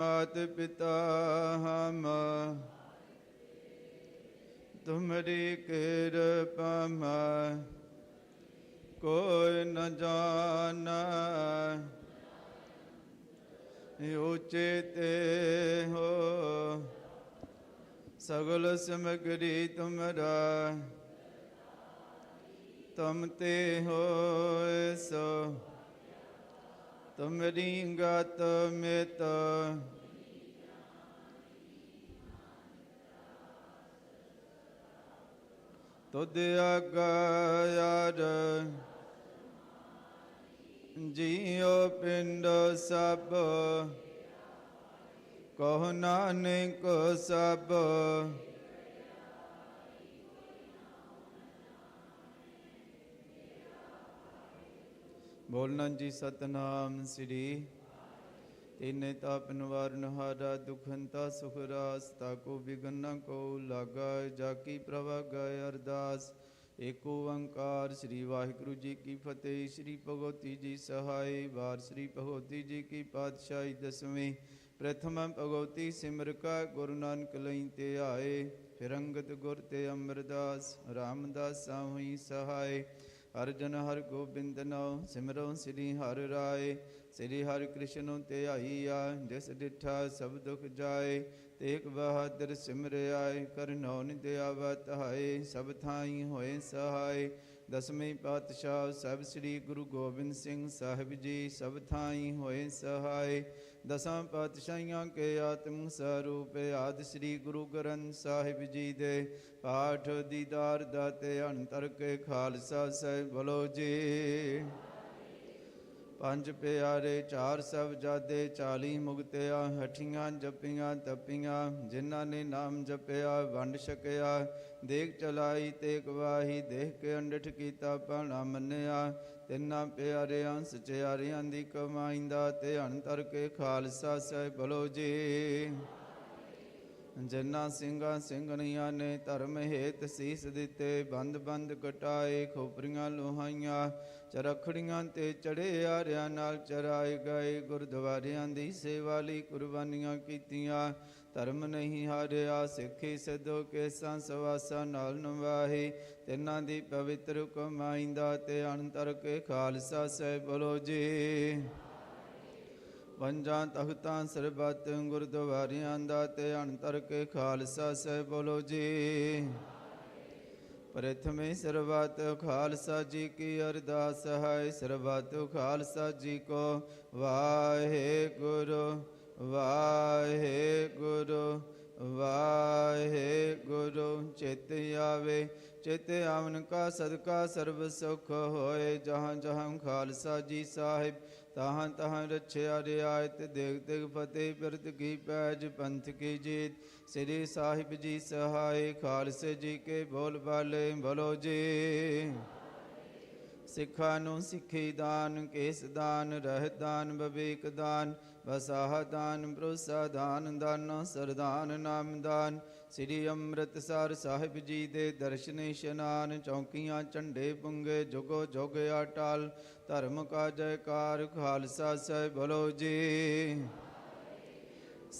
ਮਾਤ ਪਿਤਾ ਹਮ ਤੁਮਰੀ ਕਿਰਪਾ ਮਾ ਕੋਈ ਨ ਜਾਣਾ। ਉਚੇ ਤੇ ਹੋ, ਸਗਲ ਸਮਗਰੀ ਤੁਮਰਾ। ਤੁਮ ਤੇ ਹੋਇ ਸੋ। ਤੁਮਰੀ ਗਤ ਮਿਤ। ਤੁਧ ਆਗਾਇਰ ਜੀਉ ਪਿੰਡ ਸਭ। ਕਹੁ ਨਾਨਕ ਸਭ। ਬੋਲਣਾ ਜੀ ਸਤਨਾਮ ਸ੍ਰੀ। ਤੇਨੇ ਤਾਪ ਨਿਵਾਰਨ ਹਾਰਾ ਦੁਖੰਤਾ ਸੁਖ ਰਾਸ, ਤਾਕੋ ਬਿਗਨ ਕੋ ਲਾਗਾ, ਜਾ ਕੀ ਪ੍ਰਭਾ ਗਏ ਅਰਦਾਸ। ਏਕ ਓੰਕਾਰ, ਸ੍ਰੀ ਵਾਹਿਗੁਰੂ ਜੀ ਕੀ ਫਤਿਹ, ਸ੍ਰੀ ਭਗਵਤੀ ਜੀ ਸਹਾਈ, ਵਾਰ ਸ੍ਰੀ ਭਗਵਤੀ ਜੀ ਕੀ ਪਾਤਸ਼ਾਹੀ ਦਸਵੀਂ। ਪ੍ਰਥਮ ਭਗਵਤੀ ਸਿਮਰ ਕਾ, ਗੁਰੂ ਨਾਨਕ ਲਈ ਤੇ ਆਏ, ਫਿਰ ਗੁਰ ਤੇ ਅਮਰਦਾਸ ਰਾਮਦਾਸ ਸਾਹੀ ਸਹਾਈ। ਹਰ ਹਰ ਗੋਬਿੰਦ ਨਉ, ਸਿਮਰੋ ਸ੍ਰੀ ਹਰਿ ਰਾਏ। ਸ੍ਰੀ ਹਰਿ ਕ੍ਰਿਸ਼ਨ ਤੇ ਧਿਆਈਆ ਜਿਸ ਡਿਠਾ ਸਭ ਦੁਖ ਜਾਏ। ਤੇਗ ਬਹਾਦਰ ਸਿਮਰਿਆਏ ਕਰਨੋ ਨਿਦਿ ਆਵਤ ਹਾਏ, ਸਭ ਥਾਈ ਹੋਏ ਸਹਾਈ ਦਸਵੇਂ ਪਾਤਸ਼ਾਹ ਸਭ ਸ੍ਰੀ ਗੁਰੂ ਗੋਬਿੰਦ ਸਿੰਘ ਸਾਹਿਬ ਜੀ ਸਭ ਥਾਈ ਹੋਏ ਸਹਾਈ ਦਸਾਂ ਪਾਤਸ਼ਾਹੀਆਂ ਕੇ ਆਤਮ ਸਰੂਪ ਆਦਿ ਸ੍ਰੀ ਗੁਰੂ ਗ੍ਰੰਥ ਸਾਹਿਬ ਜੀ ਦੇ ਪਾਠ ਦੀਦਾਰ ਦਾਤੇ ਅੰਤਰ ਕੇ ਖਾਲਸਾ ਸਾਹਿਬ ਬਲੋ ਜੀ। ਪੰਜ ਪਿਆਰੇ, ਚਾਰ ਸਬਜਾਦੇ 40 ਮੁਕਤਿਆ ਹਠੀਆਂ ਜਪੀਆਂ, ਤਪੀਆਂ, ਜਿਨ੍ਹਾਂ ਨੇ ਨਾਮ ਜਪਿਆ, ਵੰਡ ਛਕਿਆ, ਦੇਖ ਚਲਾਈ ਤੇ ਗਵਾਹੀ ਦੇਖ ਕੇ ਅੰਡਠ ਕੀਤਾ ਪਾਣਾ ਮੰਨਿਆ, ਤਿੰਨਾਂ ਪਿਆਰਿਆਂ ਸਚਿਆਰਿਆਂ ਦੀ ਕਮਾਈਂਦਾ ਤੇ ਅੰਤਰ ਕੇ ਖਾਲਸਾ ਸਾਹਿਬ ਬਲੋ ਜੀ। ਜਿਨ੍ਹਾਂ ਸਿੰਘਾਂ ਸਿੰਘਣੀਆਂ ਨੇ ਧਰਮ ਹੇਤ ਸੀਸ ਦਿੱਤੇ, ਬੰਦ ਬੰਦ ਕਟਾਏ, ਖੋਪਰੀਆਂ ਲੋਹਾਈਆਂ, ਚਰਖੜੀਆਂ ਤੇ ਚੜੇ ਆਰਿਆਂ ਨਾਲ ਚਰਾਏ ਗਏ, ਗੁਰਦੁਆਰਿਆਂ ਦੀ ਸੇਵਾ ਲਈ ਕੁਰਬਾਨੀਆਂ ਕੀਤੀਆਂ। ਧਰਮ ਨਹੀਂ ਹਾਰਿਆ, ਸਿੱਖੀ ਸਦੋ ਕੇਸਾਂ ਸਵਾਸਾਂ ਨਾਲ ਨਵਾਹੀ ਤਿੰਨਾਂ ਦੀ ਪਵਿੱਤਰ ਕਮਾਈਂਦਾ ਤੇ ਅੰਤਰ ਕੇ ਖਾਲਸਾ ਸਾਹਿਬ ਬੋਲੋ ਜੀ। ਪੰਜਾਂ ਤਖਤਾਂ ਸਰਬੱਤ ਗੁਰਦੁਆਰਿਆਂ ਦਾ ਤੇ ਅੰਤਰ ਕੇ ਖਾਲਸਾ ਸਾਹਿਬ ਬੋਲੋ ਜੀ। ਪ੍ਰਥਮੇ ਸਰਬੱਤ ਖਾਲਸਾ ਜੀ ਕੀ ਅਰਦਾਸ ਹੈ, ਸਰਬੱਤ ਖਾਲਸਾ ਜੀ ਕੋ ਵਾਹਿਗੁਰੂ ਵਾਹਿਗੁਰੂ ਵਾਹਿਗੁਰੂ। ਚਿਤ ਆਵੇ, ਚਿਤ ਆਵਨ ਕਾ ਸਦਕਾ ਸਰਬ ਸੁਖ ਹੋਏ, ਜਹਾਂ ਜਹਾਂ ਖਾਲਸਾ ਜੀ ਸਾਹਿਬ ਤਹਾਂ ਤਹਾਂ ਰਛਿਆ ਰਿਆਇਤ ਦੇਗ ਦੇਗ ਫਤਿਹ ਬਿਰਦ ਕੀ ਪੈਜ ਪੰਥ ਕੀ ਜੀਤ, ਸ੍ਰੀ ਸਾਹਿਬ ਜੀ ਸਹਾਇ ਖਾਲਸੇ ਜੀ ਕੇ ਬੋਲ ਬਾਲੇ ਬਲੋ ਜੀ। ਸਿੱਖਾਂ ਨੂੰ ਸਿੱਖੀ ਦਾਨ, ਕੇਸ ਦਾਨ ਰਹਿ ਦਾਨ ਬਵੇਕ ਦਾਨ, ਵਸਾਹ ਦਾਨ, ਭਰੋਸਾ ਦਾਨ, ਦਾਨੋ ਸਰਦਾਨ, ਨਾਮ ਦਾਨ। ਸ੍ਰੀ ਅੰਮ੍ਰਿਤਸਰ ਸਾਹਿਬ ਜੀ ਦੇ ਦਰਸ਼ਨ ਇਸ਼ਨਾਨ, ਚੌਕੀਆਂ, ਝੰਡੇ ਪੁੰਗੇ, ਜੁਗੋ ਜੁਗ ਅਟਲ। ਧਰਮ ਕਾ ਜੈਕਾਰ, ਖਾਲਸਾ ਸਾਹਿਬ ਬਲੋ ਜੀ।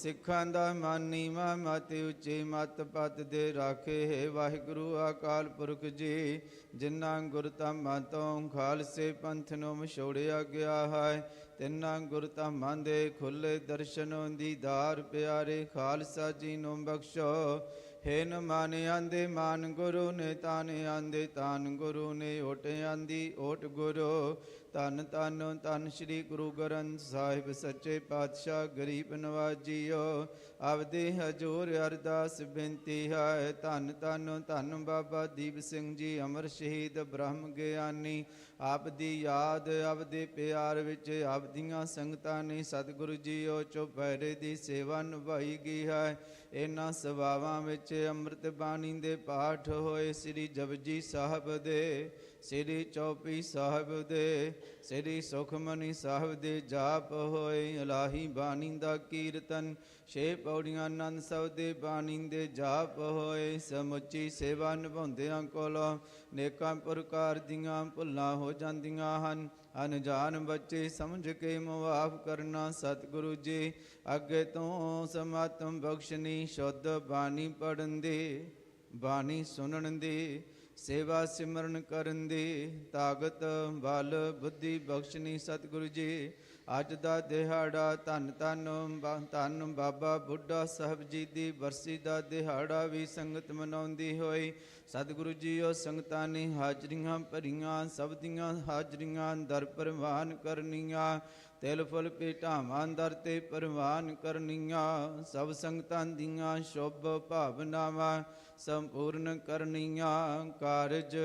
ਸਿੱਖਾਂ ਦਾ ਮਨ ਨੀਵਾ, ਮਤ ਉੱਚੀ, ਮਤ ਪਤ ਦੇ ਰਾਖੇ ਹੈ। ਵਾਹਿਗੁਰੂ ਅਕਾਲ ਪੁਰਖ ਜੀ, ਜਿਨ੍ਹਾਂ ਗੁਰਧਾਮਾਂ ਤੋਂ ਖਾਲਸੇ ਪੰਥ ਨੂੰ ਮਛੋੜਿਆ ਗਿਆ ਹੈ, ਤਿੰਨਾਂ ਗੁਰਧਾਮਾਂ ਦੇ ਖੁੱਲੇ ਦਰਸ਼ਨੋਂ ਦੀਦਾਰ ਪਿਆਰੇ ਖਾਲਸਾ ਜੀ ਨੂੰ ਬਖਸ਼ੋ। ਹੇਨ ਨ ਮਾਨ ਆਂਦੇ, ਮਾਨ ਗੁਰੂ ਨੇ ਤਾਨ ਆਂਦੇ, ਤਾਨ ਗੁਰੂ ਨੇ ਓਟ ਆਂਦੀ, ਓਟ ਗੁਰੂ। ਧੰਨ ਧੰਨ ਧੰਨ ਸ੍ਰੀ ਗੁਰੂ ਗ੍ਰੰਥ ਸਾਹਿਬ ਸੱਚੇ ਪਾਤਸ਼ਾਹ ਗਰੀਬ ਨਵਾਜੀਓ। ਆਪਦੇ ਹਜੂਰ ਅਰਦਾਸ ਬੇਨਤੀ ਹੈ, ਧੰਨ ਧੰਨ ਧੰਨ ਬਾਬਾ ਦੀਪ ਸਿੰਘ ਜੀ, ਅਮਰ ਸ਼ਹੀਦ ਬ੍ਰਹਮ ਗਿਆਨੀ। ਆਪ ਦੀ ਯਾਦ, ਆਪਦੇ ਪਿਆਰ ਵਿੱਚ ਆਪਦੀਆਂ ਸੰਗਤਾਂ ਨੇ ਸਤਿਗੁਰੂ ਜੀਓ ਚੁਪਹਿਰੇ ਦੀ ਸੇਵਾ ਨਿਭਾਈ ਗਈ ਹੈ। ਇਹਨਾਂ ਸਵਾਵਾਂ ਵਿੱਚ ਅੰਮ੍ਰਿਤ ਬਾਣੀ ਦੇ ਪਾਠ ਹੋਏ ਸ੍ਰੀ ਜਪਜੀ ਸਾਹਿਬ ਦੇ, ਸ੍ਰੀ ਚੌਪੀ ਸਾਹਿਬ ਦੇ ਸ੍ਰੀ ਸੁਖਮਨੀ ਸਾਹਿਬ ਦੇ ਜਾਪ ਹੋਏ, ਇਲਾਹੀ ਬਾਣੀ ਦਾ ਕੀਰਤਨ। ਛੇ ਪੌੜੀਆਂ ਆਨੰਦ ਸਾਹਿਬ ਦੇ ਬਾਣੀ ਦੇ ਜਾਪ ਹੋਏ, ਸਮੁੱਚੀ ਸੇਵਾ ਨਿਭਾਉਂਦਿਆਂ ਕੋਲੋਂ ਨੇਕਾਂ ਪ੍ਰਕਾਰ ਦੀਆਂ ਭੁੱਲਾਂ ਹੋ ਜਾਂਦੀਆਂ ਹਨ। ਅਨਜਾਨ ਬੱਚੇ ਸਮਝ ਕੇ ਮੁਆਫ ਕਰਨਾ ਸਤਿਗੁਰੂ ਜੀ, ਅੱਗੇ ਤੋਂ ਸਮਾਤਮ ਬਖਸ਼ਨੀ, ਸ਼ੁੱਧ ਬਾਣੀ ਪੜਨ ਦੀ, ਬਾਣੀ ਸੁਣਨ ਦੀ। ਸੇਵਾ ਸਿਮਰਨ ਕਰਨ ਦੀ ਤਾਕਤ ਬਲ ਬੁੱਧੀ ਬਖਸ਼ਨੀ ਸਤਿਗੁਰੂ ਜੀ। ਅੱਜ ਦਾ ਦਿਹਾੜਾ ਧੰਨ ਧੰਨ ਬਾ- ਧੰਨ ਬਾਬਾ ਬੁੱਢਾ ਸਾਹਿਬ ਜੀ ਦੀ ਬਰਸੀ ਦਾ ਦਿਹਾੜਾ ਵੀ ਸੰਗਤ ਮਨਾਉਂਦੀ ਹੋਈ। ਸਤਿਗੁਰੂ ਜੀ, ਉਹ ਸੰਗਤਾਂ ਨੇ ਹਾਜ਼ਰੀਆਂ ਭਰੀਆਂ, ਸਭ ਦੀਆਂ ਹਾਜ਼ਰੀਆਂ ਦਰ ਪ੍ਰਵਾਨ ਕਰਨੀਆਂ। ਤਿਲ ਫੁੱਲ ਭੇਟਾਵਾਂ ਦਰ ਤੇ ਪ੍ਰਵਾਨ ਕਰਨੀਆਂ, ਸਭ ਸੰਗਤਾਂ ਦੀਆਂ ਸ਼ੁਭ ਭਾਵਨਾਵਾਂ ਸੰਪੂਰਨ ਕਰਨੀਆਂ, ਕਾਰਜ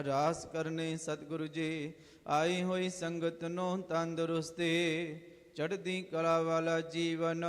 ਅਰਾਸ ਕਰਨੇ ਸਤਿਗੁਰੂ ਜੀ। ਆਈ ਹੋਈ ਸੰਗਤ ਨੂੰ ਤੰਦਰੁਸਤੀ, ਚੜ੍ਹਦੀ ਕਲਾ ਵਾਲਾ ਜੀਵਨ,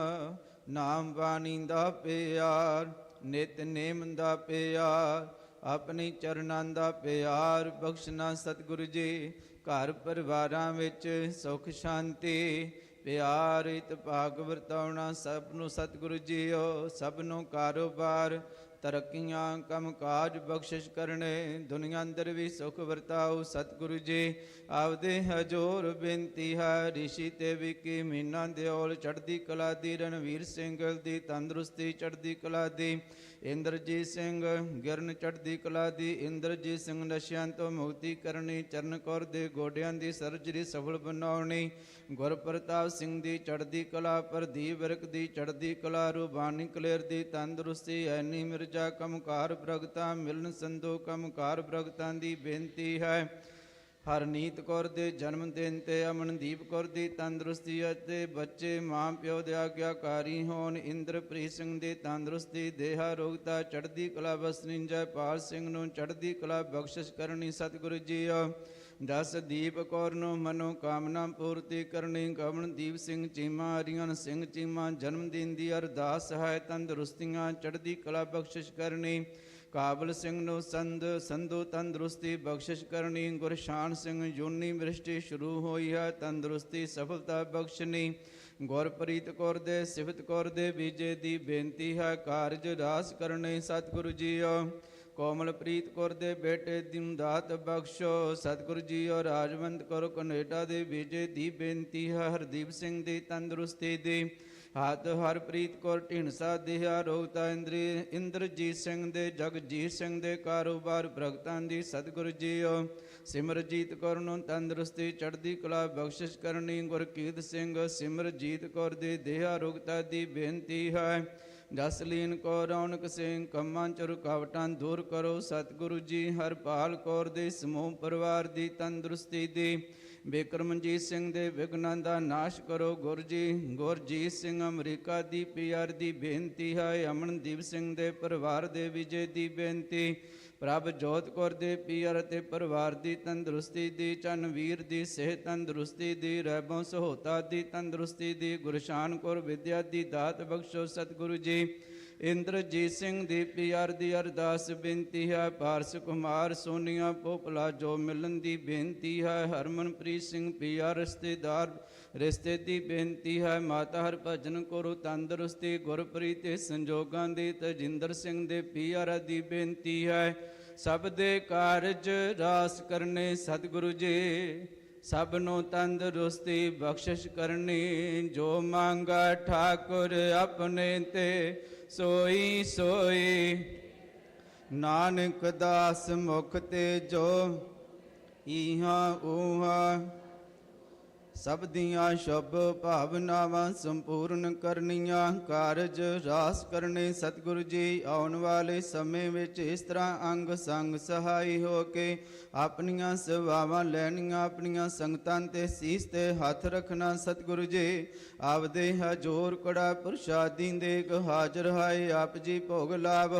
ਨਾਮ ਬਾਣੀ ਦਾ ਪਿਆਰ, ਨਿਤ ਨੇਮ ਦਾ ਪਿਆਰ, ਆਪਣੇ ਚਰਨਾਂ ਦਾ ਪਿਆਰ ਬਖਸ਼ਣਾ ਸਤਿਗੁਰੂ ਜੀ। ਘਰ ਪਰਿਵਾਰਾਂ ਵਿੱਚ ਸੁਖ, ਸ਼ਾਂਤੀ, ਪਿਆਰ ਇਤ ਭਾਗ ਵਰਤਾਉਣਾ ਸਭ ਨੂੰ ਸਤਿਗੁਰੂ ਜੀਓ, ਸਭ ਨੂੰ ਕਾਰੋਬਾਰ, ਤਰੱਕੀਆਂ ਕੰਮ ਕਾਜ ਬਖਸ਼ਿਸ਼ ਕਰਨੇ, ਦੁਨੀਆ ਅੰਦਰ ਵੀ ਸੁਖ ਵਰਤਾਓ ਸਤਿਗੁਰੂ ਜੀ। ਆਪਦੇ ਹਜੂਰ ਬੇਨਤੀ ਹੈ ਰਿਸ਼ੀ ਤੇ ਵਿਕੀ ਮੀਨਾ ਦਿਓਲ ਚੜ੍ਹਦੀ ਕਲਾ ਦੀ, ਰਣਵੀਰ ਸਿੰਘ ਦੀ, ਤੰਦਰੁਸਤੀ ਚੜ੍ਹਦੀ ਕਲਾ ਦੀ ਇੰਦਰਜੀਤ ਸਿੰਘ ਗਿਰਨ ਚੜ੍ਹਦੀ ਕਲਾ ਦੀ, ਇੰਦਰਜੀਤ ਸਿੰਘ ਨਸ਼ਿਆਂ ਤੋਂ ਮੁਕਤੀ ਕਰਨੀ, ਚਰਨ ਕੌਰ ਦੇ ਗੋਡਿਆਂ ਦੀ ਸਰਜਰੀ ਸਫਲ ਬਣਾਉਣੀ, ਗੁਰਪ੍ਰਤਾਪ ਸਿੰਘ ਦੀ ਚੜ੍ਹਦੀ ਕਲਾ, ਪ੍ਰਦੀਪ ਵਿਰਕ ਦੀ ਚੜ੍ਹਦੀ ਕਲਾ, ਰੂਬਾਨੀ ਕਲੇਰ ਦੀ ਤੰਦਰੁਸਤੀ, ਐਨੀ ਮਿਰਜਾ ਕਮਕਾਰ ਪ੍ਰਗਤਾ ਮਿਲਨ ਸੰਦੋ ਕਮਕਾਰ ਪ੍ਰਗਤਾਂ ਦੀ ਬੇਨਤੀ ਹੈ। ਹਰਨੀਤ ਕੌਰ ਦੇ ਜਨਮ ਦਿਨ ਤੇ ਅਮਨਦੀਪ ਕੌਰ ਦੀ ਤੰਦਰੁਸਤੀ ਅਤੇ ਬੱਚੇ ਮਾਂ ਪਿਓ ਦੇ ਆਗਿਆਕਾਰੀ ਹੋਣ, ਇੰਦਰਪ੍ਰੀਤ ਸਿੰਘ ਦੀ ਤੰਦਰੁਸਤੀ, ਦੇਹਾ ਰੋਗਤਾ, ਚੜ੍ਹਦੀ ਕਲਾ ਵਸਨੀ ਜੈਪਾਲ ਸਿੰਘ ਨੂੰ ਚੜ੍ਹਦੀ ਕਲਾ ਬਖਸ਼ਿਸ਼ ਕਰਨੀ ਸਤਿਗੁਰੂ ਜੀਓ। ਦਸ ਦੀਪ ਕੌਰ ਨੂੰ ਮਨੋ ਕਾਮਨਾ ਪੂਰਤੀ ਕਰਨੀ ਕਮਨਦੀਪ ਸਿੰਘ ਚੀਮਾ ਅਰੀਅਨ ਸਿੰਘ ਚੀਮਾ, ਜਨਮ ਦਿਨ ਦੀ ਅਰਦਾਸ ਹੈ, ਤੰਦਰੁਸਤੀਆਂ, ਚੜ੍ਹਦੀ ਕਲਾ ਬਖਸ਼ਿਸ਼ ਕਰਨੀ। ਕਾਬਲ ਸਿੰਘ ਨੂੰ ਸੰਦ, ਸੰਧੂ ਤੰਦਰੁਸਤੀ ਬਖਸ਼ਿਸ਼ ਕਰਨੀ, ਗੁਰਸ਼ਾਨ ਸਿੰਘ ਜੂਨੀ ਮਿਰਸ਼ਟੀ ਸ਼ੁਰੂ ਹੋਈ ਹੈ, ਤੰਦਰੁਸਤੀ ਸਫਲਤਾ ਬਖਸ਼ਣੀ। ਗੁਰਪ੍ਰੀਤ ਕੌਰ ਦੇ ਸਿਫਤ ਕੌਰ ਦੇ ਬੀਜੇ ਦੀ ਬੇਨਤੀ ਹੈ, ਕਾਰਜ ਰਾਸ ਕਰਨੇ ਸਤਿਗੁਰੂ ਜੀਓ। ਕੋਮਲਪ੍ਰੀਤ ਕੌਰ ਦੇ ਬੇਟੇ ਦੀ ਦਾਤ ਬਖਸ਼ੋ, ਸਤਿਗੁਰੂ ਜੀਓ। ਰਾਜਵੰਤ ਕੌਰ ਕਨੇਡਾ ਦੇ ਬੀਜੇ ਦੀ ਬੇਨਤੀ ਹੈ, ਹਰਦੀਪ ਸਿੰਘ ਦੀ ਤੰਦਰੁਸਤੀ ਦੀ। ਹੱਥ ਹਰਪ੍ਰੀਤ ਕੌਰ ਢਿੰਡਸਾ ਦੇਹਾ ਰੋਗਤਾ ਇੰਦਰੀ ਇੰਦਰਜੀਤ ਸਿੰਘ ਦੇ, ਜਗਜੀਤ ਸਿੰਘ ਦੇ ਕਾਰੋਬਾਰ ਭਗਤਾਂ ਦੀ ਸਤਿਗੁਰੂ ਜੀਓ। ਸਿਮਰਜੀਤ ਕੌਰ ਨੂੰ ਤੰਦਰੁਸਤੀ ਚੜ੍ਹਦੀ ਕਲਾ ਬਖਸ਼ਿਸ਼ ਕਰਨੀ ਗੁਰਕੀਤ ਸਿੰਘ, ਸਿਮਰਜੀਤ ਕੌਰ ਦੇ ਦੇਹਾ ਰੋਗਤਾ ਦੀ ਬੇਨਤੀ ਹੈ। ਜਸਲੀਨ ਕੌਰ, ਰੌਣਕ ਸਿੰਘ, ਕੰਮਾਂ ਚ ਰੁਕਾਵਟਾਂ ਦੂਰ ਕਰੋ। ਸਤਿਗੁਰੂ ਜੀ ਹਰਪਾਲ ਕੌਰ ਦੇ ਸਮੂਹ ਪਰਿਵਾਰ ਦੀ ਤੰਦਰੁਸਤੀ ਦੀ ਬਿਕਰਮਜੀਤ ਸਿੰਘ ਦੇ ਵਿਗਨਾਂ ਦਾ ਨਾਸ਼ ਕਰੋ ਗੁਰ ਜੀ। ਗੁਰਜੀਤ ਸਿੰਘ ਅਮਰੀਕਾ ਦੀ ਪੀਆਰ ਦੀ ਬੇਨਤੀ ਹੈ। ਅਮਨਦੀਪ ਸਿੰਘ ਦੇ ਪਰਿਵਾਰ ਦੇ ਵਿਜੇ ਦੀ ਬੇਨਤੀ। ਪ੍ਰਭ ਜੋਤ ਕੌਰ ਦੇ ਪੀਆਰ ਅਤੇ ਪਰਿਵਾਰ ਦੀ ਤੰਦਰੁਸਤੀ ਦੀ, ਚੰਨਵੀਰ ਦੀ ਸਿਹਤ ਤੰਦਰੁਸਤੀ ਦੀ ਰਹਿਬੋਂ ਸਹੋਤਾ ਦੀ ਤੰਦਰੁਸਤੀ ਦੀ ਗੁਰਸ਼ਾਨ ਕੌਰ ਵਿਦਿਆ ਦੀ ਦਾਤ ਬਖਸ਼ੋ ਸਤਿਗੁਰੂ ਜੀ। ਇੰਦਰਜੀਤ ਸਿੰਘ ਦੀ ਪਿਆਰ ਦੀ ਅਰਦਾਸ ਬੇਨਤੀ ਹੈ। ਪਾਰਸ ਕੁਮਾਰ ਸੋਨੀਆ ਪੋਪਲਾ ਜੋ ਮਿਲਣ ਦੀ ਬੇਨਤੀ ਹੈ। ਹਰਮਨਪ੍ਰੀਤ ਸਿੰਘ ਪਿਆਰ, ਰਿਸ਼ਤੇਦਾਰ, ਰਿਸ਼ਤੇ ਦੀ ਬੇਨਤੀ ਹੈ। ਮਾਤਾ ਹਰਭਜਨ ਕੋਰੋ ਤੰਦਰੁਸਤੀ, ਗੁਰਪ੍ਰੀਤ ਤੇ ਸੰਜੋਗਾਂ ਦੀ ਤਜਿੰਦਰ ਸਿੰਘ ਦੇ ਪਿਆਰ ਦੀ ਬੇਨਤੀ ਹੈ। ਸਭ ਦੇ ਕਾਰਜ ਰਾਸ ਕਰਨੇ ਸਤਿਗੁਰੂ ਜੀ ਸਭ ਨੂੰ ਤੰਦਰੁਸਤੀ ਬਖਸ਼ਿਸ਼ ਕਰਨੀ। ਜੋ ਮੰਗਾ ਠਾਕੁਰ ਆਪਣੇ ਤੇ ਸੋਈ ਸੋਈ। ਨਾਨਕ ਦਾਸ ਮੁਖ ਤੇ ਜੋ ਇਹਾਂ ਉਹਾਂ ਸਭ ਦੀਆਂ ਸ਼ੁਭ ਭਾਵਨਾਵਾਂ ਸੰਪੂਰਨ ਕਰਨੀਆਂ, ਕਾਰਜ ਰਾਸ ਕਰਨੇ, ਸਤਿਗੁਰੂ ਜੀ ਆਉਣ ਵਾਲੇ ਸਮੇਂ ਵਿੱਚ ਇਸ ਤਰ੍ਹਾਂ ਅੰਗ ਸੰਗ ਸਹਾਈ ਹੋ ਕੇ ਆਪਣੀਆਂ ਸੇਵਾਵਾਂ ਲੈਣੀਆਂ, ਆਪਣੀਆਂ ਸੰਗਤਾਂ ਤੇ ਸੀਸ ਤੇ ਹੱਥ ਰੱਖਣਾ, ਸਤਿਗੁਰੂ ਜੀ ਆਪਦੇ ਹਜੂਰ ਕੜਾ ਪ੍ਰਸ਼ਾਦੀ ਦੇ ਹਾਜ਼ਰ ਹਾਏ, ਆਪ ਜੀ ਭੋਗ ਲਾਭ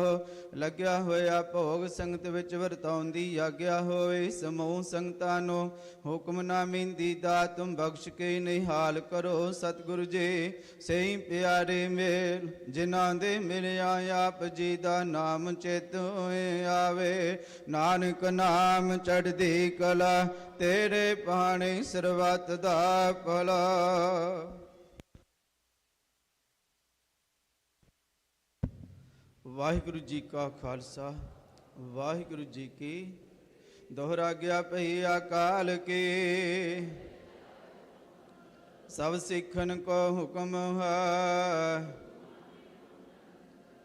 ਲੱਗਿਆ ਹੋਇਆ, ਭੋਗ ਸੰਗਤ ਵਿੱਚ ਵਰਤਾਉਂਦੀ ਆਗਿਆ ਹੋਏ ਸਮੂਹ ਸੰਗਤਾਂ ਨੂੰ ਹੁਕਮਨਾਮੀ ਦੀ ਦਾਤ ਤੁਮ ਬਖਸ਼ ਕੇ ਨਿਹਾਲ ਕਰੋ ਸਤਿਗੁਰੂ ਜੀ। ਸਹੀ ਪਿਆਰੇ ਮੇਲ, ਜਿਨ੍ਹਾਂ ਦੇ ਮਿਲਿਆ ਆਪ ਜੀ ਦਾ ਨਾਮ ਚਿਤ ਹੋਏ ਆਵੇ। ਨਾਨਕ ਨਾਮ ਚੜ੍ਹਦੀ ਕਲਾ, ਤੇਰੇ ਪਾਣੀ ਸਰਬੱਤ ਦਾ ਭਲਾ। ਵਾਹਿਗੁਰੂ ਜੀ ਕਾ ਖਾਲਸਾ, ਵਾਹਿਗੁਰੂ ਜੀ ਕੀ ਦੋਹਰਾ ਗਿਆ ਪਈ ਅਕਾਲ ਕੀ। ਸਭ ਸਿੱਖਨ ਕੋ ਹੁਕਮ ਹੈ।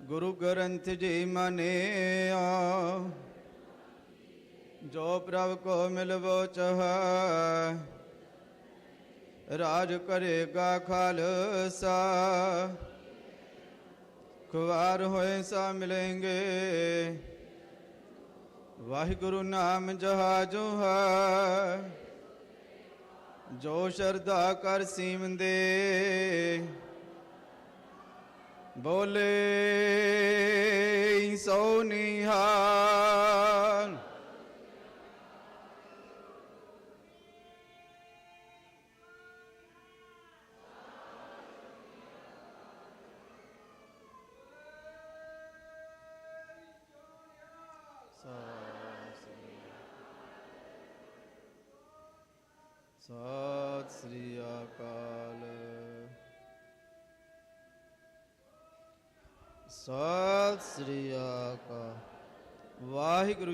ਗੁਰੂ ਗ੍ਰੰਥ ਜੀ ਮਨਿਆ ਜੋ ਪ੍ਰਭ ਕੋ ਮਿਲਵੋ ਚਾਹੈ, ਰਾਜ ਕਰੇਗਾ ਖਾਲਸਾ। ਖੁਆਰ ਹੋਏ ਸਾ ਮਿਲेंगे ਵਾਹਿਗੁਰੂ ਨਾਮ ਜਹਾਜੋ ਹੈ। ਜੋ ਸ਼ਰਧਾ ਕਰ ਸੀਮਦੇ ਬੋਲੇ ਸੋ ਨਿਹਾਲ।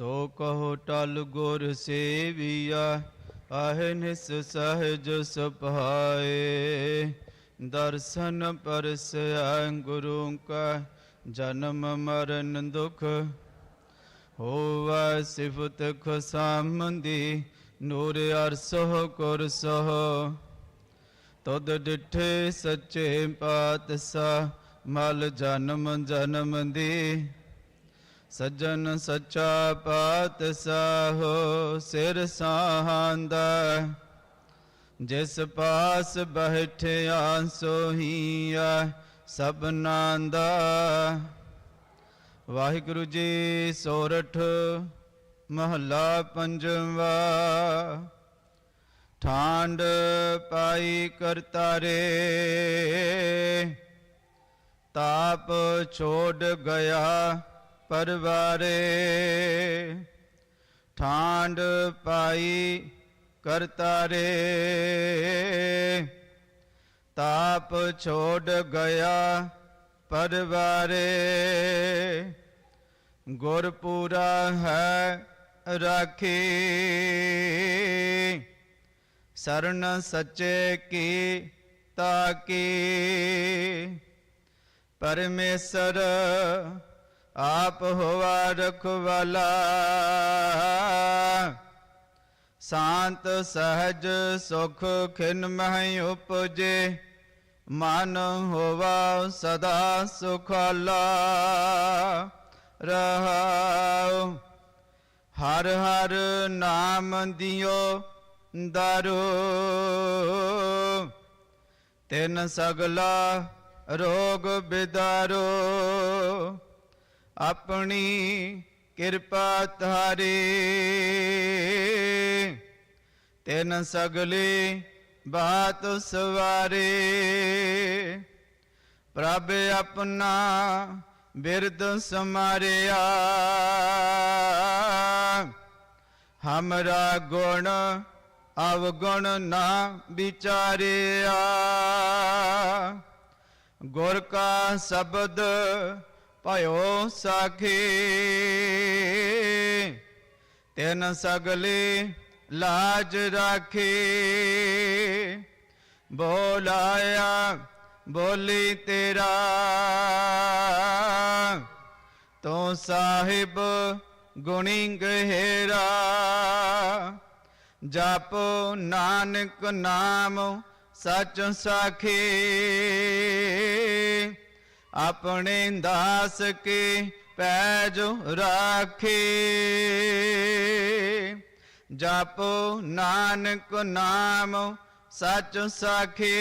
ਸੋ ਕਹੋ ਟਲ ਗੁਰ ਸੇਵੀਆ, ਆਹੇ ਨਿਸ ਸਹਿਜ ਸੁਭਾਏ ਦਰਸ਼ਨ ਪਰਸੈ ਗੁਰੂ ਕਾ, ਜਨਮ ਮਰਨ ਦੁਖ ਹੋਵੈ ਸਿਫਤ ਖਸਾਮੰਦੀ, ਨੂਰ ਅਰਸਹ ਕੁਰਸਹ ਤਦ ਡਿਠੇ ਸੱਚੇ ਪਾਤਸ਼ਾਹ, ਮਲ ਜਨਮ ਜਨਮ ਦੀ। ਸੱਜਣ ਸੱਚਾ ਪਾਤ ਪਾਤਸ਼ਾਹ ਸਿਰ ਸਾਹਾਂਦਾ। ਜਿਸ ਪਾਸ ਬੈਠਿਆ ਸੋਹੀਆ ਸਭਨਾਂ ਦਾ ਵਾਹਿਗੁਰੂ ਜੀ ਸੋਰਠ ਮਹੱਲਾ ਪੰਜਵਾ। ਠਾਂਡ ਪਾਈ ਕਰਤਾਰੇ। ਤਾਪ ਛੋੜ ਗਿਆ ਪਰਵਾਰੇ ਠਾਂਡ ਪਾਈ ਕਰਤਾਰੇ ਤਾਪ ਛੋੜ ਗਿਆ ਪਰਵਾਰੇ ਗੁਰਪੂਰਾ ਹੈ ਰਾਖੀ ਸਰਨ ਸੱਚੇ ਕੀ ਤਾਕੀ ਪਰਮੇਸ਼ਰ ਆਪ ਹੋਵਾ ਰਖਵਾਲਾ ਸ਼ਾਂਤ ਸਹਜ ਸੁਖ ਖਿਨ ਮਹਿ ਉਪਜੇ। ਮਨ ਹੋਵਾ ਸਦਾ ਸੁਖਾਲਾ। ਰਹਾਉ, ਹਰ ਹਰ ਨਾਮ ਦਿਓ ਦਾਰੂ। ਤਿੰਨ ਸਗਲਾ ਰੋਗ ਬਿਦਾਰੋ। ਆਪਣੀ ਕਿਰਪਾ ਤਾਰੇ ਤਿਨ ਸਗਲੇ ਬਾਤ ਸਵਾਰੇ। ਪ੍ਰਭ ਆਪਣਾ ਬਿਰਦ ਸਮਾਰਿਆ। ਹਮਰਾ ਗੁਣ ਅਵਗੁਣ ਨਾ ਵਿਚਾਰਿਆ। ਗੁਰ ਕਾ ਸ਼ਬਦ ਭਇਓ ਸਾਖੀ। ਤਿਨ ਸਗਲੇ ਲਾਜ ਰਾਖੇ। ਬੋਲਾਇਆ, ਬੋਲੀ ਤੇਰਾ। ਤੂੰ ਸਾਹਿਬ ਗੁਣੀ ਗਹਿਰਾ। ਜਪ ਨਾਨਕ ਨਾਮ ਸਚ ਸਾਖੀ। ਆਪਣੇ ਦਾਸ ਕੇ ਪੈਜ ਰਾਖੇ। ਜਪ ਨਾਨਕ ਨਾਮ ਸਚ ਸਾਖੀ।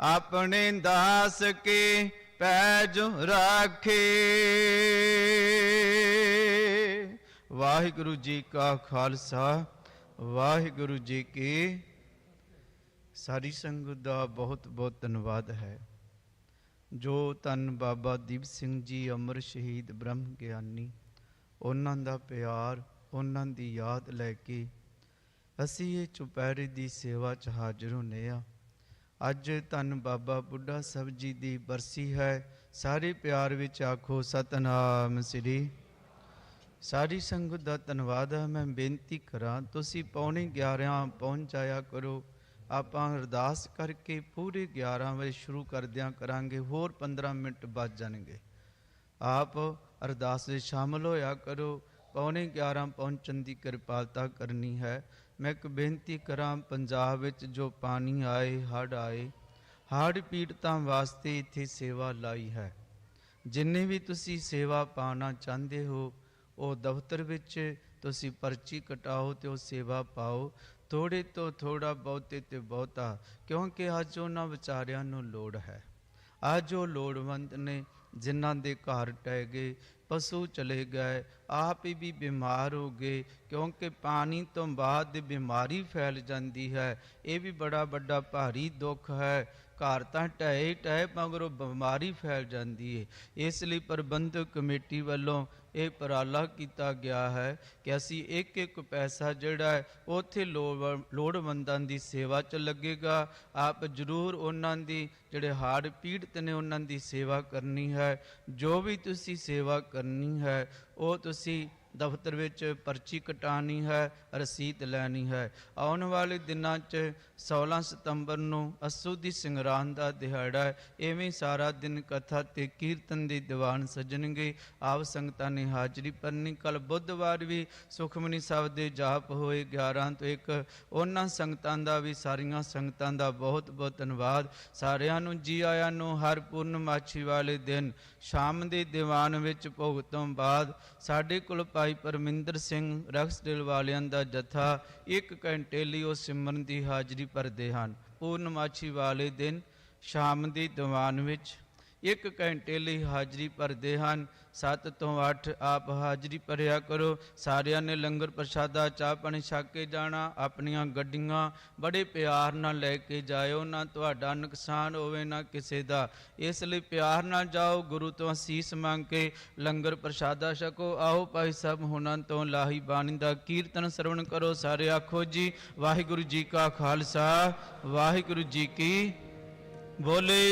ਆਪਣੇ ਦਾਸ ਕੇ ਪੈਜ ਰਾਖੇ। ਵਾਹਿਗੁਰੂ ਜੀ ਕਾ ਖਾਲਸਾ, ਵਾਹਿਗੁਰੂ ਜੀ ਕੀ ਸਾਰੀ ਸੰਗਤ ਦਾ ਬਹੁਤ ਬਹੁਤ ਧੰਨਵਾਦ ਹੈ। ਜੋ ਧੰਨ ਬਾਬਾ ਦੀਪ ਸਿੰਘ ਜੀ ਅਮਰ ਸ਼ਹੀਦ ਬ੍ਰਹਮ ਗਿਆਨੀ, ਉਹਨਾਂ ਦਾ ਪਿਆਰ, ਉਹਨਾਂ ਦੀ ਯਾਦ ਲੈ ਕੇ ਅਸੀਂ ਇਹ ਚੁਪਹਿਰੇ ਦੀ ਸੇਵਾ 'ਚ ਹਾਜ਼ਰ ਹੁੰਨੇ ਆ ਅੱਜ ਧੰਨ ਬਾਬਾ ਬੁੱਢਾ ਸਾਹਿਬ ਜੀ ਦੀ ਬਰਸੀ ਹੈ। ਸਾਰੇ ਪਿਆਰ ਵਿੱਚ ਆਖੋ ਸਤਨਾਮ ਸ੍ਰੀ। ਸਾਰੀ ਸੰਗਤ ਦਾ ਧੰਨਵਾਦ ਹੈ। ਮੈਂ ਬੇਨਤੀ ਕਰਾਂ, ਤੁਸੀਂ ਪੌਣੇ 11 ਪਹੁੰਚ ਜਾਇਆ ਕਰੋ। ਆਪਾਂ ਅਰਦਾਸ ਕਰਕੇ ਪੂਰੇ 11 ਵਜੇ ਸ਼ੁਰੂ ਕਰਦਿਆਂ ਕਰਾਂਗੇ, ਹੋਰ 15 ਮਿੰਟ ਬਚ ਜਾਣਗੇ। ਆਪ ਅਰਦਾਸ ਵਿੱਚ ਸ਼ਾਮਲ ਹੋਇਆ ਕਰੋ, ਪੌਣੇ 11 ਪਹੁੰਚਣ ਦੀ ਕਿਰਪਾਲਤਾ ਕਰਨੀ ਹੈ। ਮੈਂ ਇੱਕ ਬੇਨਤੀ ਕਰਾਂ, ਪੰਜਾਬ ਵਿੱਚ ਜੋ ਪਾਣੀ ਆਏ, ਹੜ੍ਹ ਆਏ, ਹੜ੍ਹ ਪੀੜਤਾਂ ਵਾਸਤੇ ਇੱਥੇ ਸੇਵਾ ਲਾਈ ਹੈ। ਜਿੰਨੇ ਵੀ ਤੁਸੀਂ ਸੇਵਾ ਪਾਣਾ ਚਾਹੁੰਦੇ ਹੋ, ਉਹ ਦਫ਼ਤਰ ਵਿੱਚ ਤੁਸੀਂ ਪਰਚੀ ਕਟਾਓ ਤੇ ਉਹ ਸੇਵਾ ਪਾਓ। ਥੋੜੇ ਤੋਂ ਥੋੜਾ ਬਹੁਤੇ ਤੇ ਬਹੁਤਾ, ਕਿਉਂਕਿ ਅੱਜ ਉਹਨਾਂ ਵਿਚਾਰਿਆਂ ਨੂੰ ਲੋੜ ਹੈ। ਅੱਜ ਉਹ ਲੋੜਵੰਦ ਨੇ, ਜਿਨ੍ਹਾਂ ਦੇ ਘਰ ਟਹਿ ਗਏ, ਪਸ਼ੂ ਚਲੇ ਗਏ, ਆਪ ਹੀ ਵੀ ਬਿਮਾਰ ਹੋ ਗਏ, ਕਿਉਂਕਿ ਪਾਣੀ ਤੋਂ ਬਾਅਦ ਬਿਮਾਰੀ ਫੈਲ ਜਾਂਦੀ ਹੈ। ਇਹ ਵੀ ਬੜਾ ਵੱਡਾ ਭਾਰੀ ਦੁੱਖ ਹੈ। ਘਰ ਤਾਂ ਢਹਿ ਢਹਿ ਮਗਰੋਂ ਬਿਮਾਰੀ ਫੈਲ ਜਾਂਦੀ ਹੈ ਇਸ ਲਈ ਪ੍ਰਬੰਧਕ ਕਮੇਟੀ ਵੱਲੋਂ ਇਹ ਉਪਰਾਲਾ ਕੀਤਾ ਗਿਆ ਹੈ ਕਿ ਅਸੀਂ ਇੱਕ ਇੱਕ ਪੈਸਾ ਜਿਹੜਾ ਹੈ, ਉੱਥੇ ਲੋੜ- ਲੋੜਵੰਦਾਂ ਦੀ ਸੇਵਾ 'ਚ ਲੱਗੇਗਾ। ਆਪ ਜ਼ਰੂਰ ਉਹਨਾਂ ਦੀ, ਜਿਹੜੇ ਹਾਰਡ ਪੀੜਤ ਨੇ ਉਹਨਾਂ ਦੀ ਸੇਵਾ ਕਰਨੀ ਹੈ। ਜੋ ਵੀ ਤੁਸੀਂ ਸੇਵਾ ਕਰਨੀ ਹੈ, ਉਹ ਤੁਸੀਂ ਦਫ਼ਤਰ ਵਿੱਚ ਪਰਚੀ ਕਟਾਣੀ ਹੈ, ਰਸੀਦ ਲੈਣੀ ਹੈ। ਆਉਣ ਵਾਲੇ ਦਿਨਾਂ 'ਚ 16 ਸਤੰਬਰ ਨੂੰ ਅਸੂ ਦੀ ਸੰਗਰਾਂਦ ਦਾ ਦਿਹਾੜਾ ਹੈ। ਐਵੇਂ ਸਾਰਾ ਦਿਨ ਕਥਾ ਤੇ ਕੀਰਤਨ ਦੇ ਦੀਵਾਨ ਸਜਣਗੇ। ਆਪ ਸੰਗਤਾਂ ਨੇ ਹਾਜ਼ਰੀ ਭਰਨੀ। ਕੱਲ ਬੁੱਧਵਾਰ ਵੀ ਸੁਖਮਨੀ ਸਾਹਿਬ ਦੇ ਜਾਪ ਹੋਏ 11 ਤੋਂ 1 ਉਹਨਾਂ ਸੰਗਤਾਂ ਦਾ ਵੀ, ਸਾਰੀਆਂ ਸੰਗਤਾਂ ਦਾ ਬਹੁਤ ਬਹੁਤ ਧੰਨਵਾਦ। ਸਾਰਿਆਂ ਨੂੰ ਜੀ ਆਇਆਂ ਨੂੰ ਹਰ ਪੂਰਨਮਾਸ਼ੀ ਵਾਲੇ ਦਿਨ। ਸ਼ਾਮ ਦੇ ਦੀਵਾਨ ਵਿੱਚ ਭੋਗ ਤੋਂ ਬਾਅਦ ਸਾਡੇ ਕੋਲ ਭਾਈ ਪਰਮਿੰਦਰ ਸਿੰਘ, ਰਖਸ ਦਿਲ ਵਾਲਿਆਂ ਦਾ ਜਥਾ, ਇੱਕ ਘੰਟੇ ਲਈ ਉਹ ਸਿਮਰਨ ਦੀ ਹਾਜ਼ਰੀ ਭਰਦੇ ਹਨ। ਪੂਰਨਮਾਸ਼ੀ ਵਾਲੇ ਦਿਨ, ਸ਼ਾਮ ਦੀ ਦੀਵਾਨ ਵਿੱਚ ਇੱਕ ਘੰਟੇ ਲਈ ਹਾਜ਼ਰੀ ਭਰਦੇ ਹਨ। 7 ਤੋਂ 8 ਆਪ ਹਾਜ਼ਰੀ ਭਰਿਆ ਕਰੋ। ਸਾਰਿਆਂ ਨੇ ਲੰਗਰ ਪ੍ਰਸ਼ਾਦਾ, ਚਾਹ ਪਾਣੀ ਛਕ ਕੇ ਜਾਣਾ, ਆਪਣੀਆਂ ਗੱਡੀਆਂ ਬੜੇ ਪਿਆਰ ਨਾਲ ਲੈ ਕੇ ਜਾਇਓ। ਨਾ ਤੁਹਾਡਾ ਨੁਕਸਾਨ ਹੋਵੇ, ਨਾ ਕਿਸੇ ਦਾ। ਇਸ ਲਈ ਪਿਆਰ ਨਾਲ ਜਾਓ, ਗੁਰੂ ਤੋਂ ਅਸੀਸ ਮੰਗ ਕੇ ਲੰਗਰ ਪ੍ਰਸ਼ਾਦਾ ਛਕੋ। ਆਓ ਭਾਈ ਸਾਹਿਬ, ਹੁਣਾਂ ਤੋਂ ਲਾਹੀ ਬਾਣੀ ਦਾ ਕੀਰਤਨ ਸਰਵਣ ਕਰੋ। ਸਾਰੇ ਆਖੋ ਜੀ, ਵਾਹਿਗੁਰੂ ਜੀ ਕਾ ਖਾਲਸਾ, ਵਾਹਿਗੁਰੂ ਜੀ ਕੀ ਬੋਲੇ।